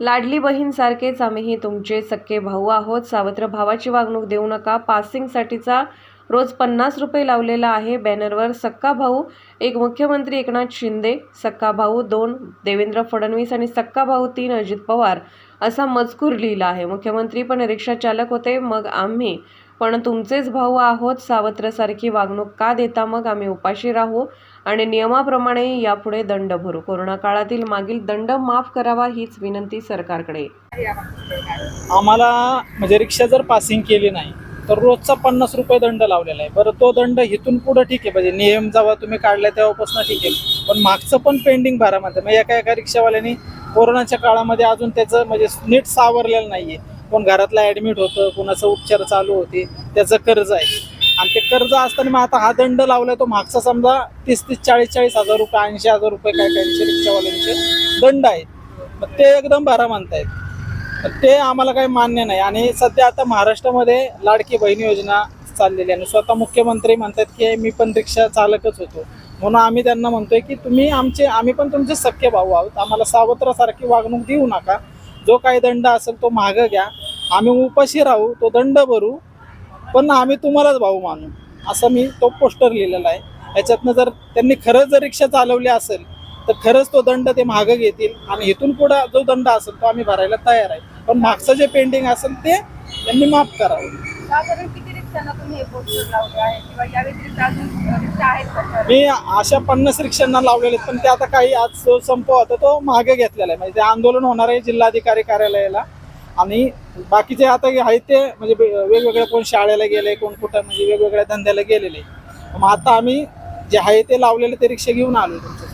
लाडली बहीणसारखेच आम्हीही तुमचे सक्के भाऊ आहोत. सावत्र भावाची वागणूक देऊ नका. पासिंगसाठीचा रोज पन्नास रुपये लावलेला आहे. बॅनरवर सक्का भाऊ एक मुख्यमंत्री एकनाथ शिंदे सक्का भाऊ दोन देवेंद्र फडणवीस आणि सक्का भाऊ तीन अजित पवार असा मजकूर लिहिला आहे. मुख्यमंत्री पण रिक्षा चालक होते. मग आम्ही पण तुमचेच भाऊ आहोत सावत्रसारखी वागणूक का देता मग आम्ही उपाशी राहू? आणि नियमाप्रमाणे यापुढे दंड भरू. कोरोना काळातील मागील दंड माफ करावा हीच विनंती सरकारकडे. आम्हाला म्हणजे रिक्षा जर पासिंग केली नाही तर रोजचा पन्नास रुपये दंड लावलेला आहे. बरं तो दंड इथून पुढं ठीक आहे. म्हणजे नियम जेव्हा तुम्ही काढला तेव्हापासून ठीक आहे. पण मागचं पण पेंडिंग भरा मग एका एका रिक्षावाल्याने कोरोनाच्या काळामध्ये अजून त्याचं म्हणजे नीट सावरलेलं नाही आहे कोण घरातला ऍडमिट होतं कोणाचं उपचार चालू होते त्याचं कर्ज आहे. आणि ते कर्ज असताना मग आता हा दंड लावलाय तो मागचा समजा तीस तीस चाळीस चाळीस हजार रुपये ऐंशी हजार रुपये काय काहींचे रिक्षावाल्यांचे दंड आहेत. मग ते एकदम भरा म्हणतायत ते आम्हाला काही मान्य नाही. आणि सध्या आता महाराष्ट्रामध्ये लाडकी बहीण योजना चाललेली आहे. आणि स्वतः मुख्यमंत्री म्हणतात की मी पण रिक्षा चालकच होतो. म्हणून आम्ही त्यांना म्हणतोय की तुम्ही आमचे आम्ही पण तुमचे सख्य भाऊ आहोत. आम्हाला सावत्रासारखी वागणूक देऊ नका. जो काही दंड असेल तो मागं घ्या. आम्ही उपाशी राहू तो दंड भरू पण आम्ही तुम्हालाच भाऊ मानू. असं मी तो पोस्टर लिहिलेला आहे. याच्यातनं जर त्यांनी खरंच जर रिक्षा चालवली असेल तर खरंच तो दंड ते मागं घेतील. आणि इथून पुढे जो दंड असेल तो आम्ही भरायला तयार आहे. पण मागचं जे पेंडिंग असेल ते त्यांनी माफ करावं. रिक्षांना तुम्ही हे पोस्टर लावले आहे किंवा या व्यतिरिक्त अजून रिक्षा आहेत का मी अशा पन्नास रिक्षांना लावलेले आहेत, पण ते आता काही आज जो संप होता तो मागे घेतलेला आहे. म्हणजे ते आंदोलन होणार आहे जिल्हाधिकारी कार्यालयाला. आणि बाकीचे आता आहेत ते म्हणजे वेगवेगळ्या कोण शाळेला गेले कोण कुठं म्हणजे वेगवेगळ्या धंद्याला गेलेले. मग आता आम्ही जे आहे ते लावलेले ते रिक्षा घेऊन आलो तुमच्या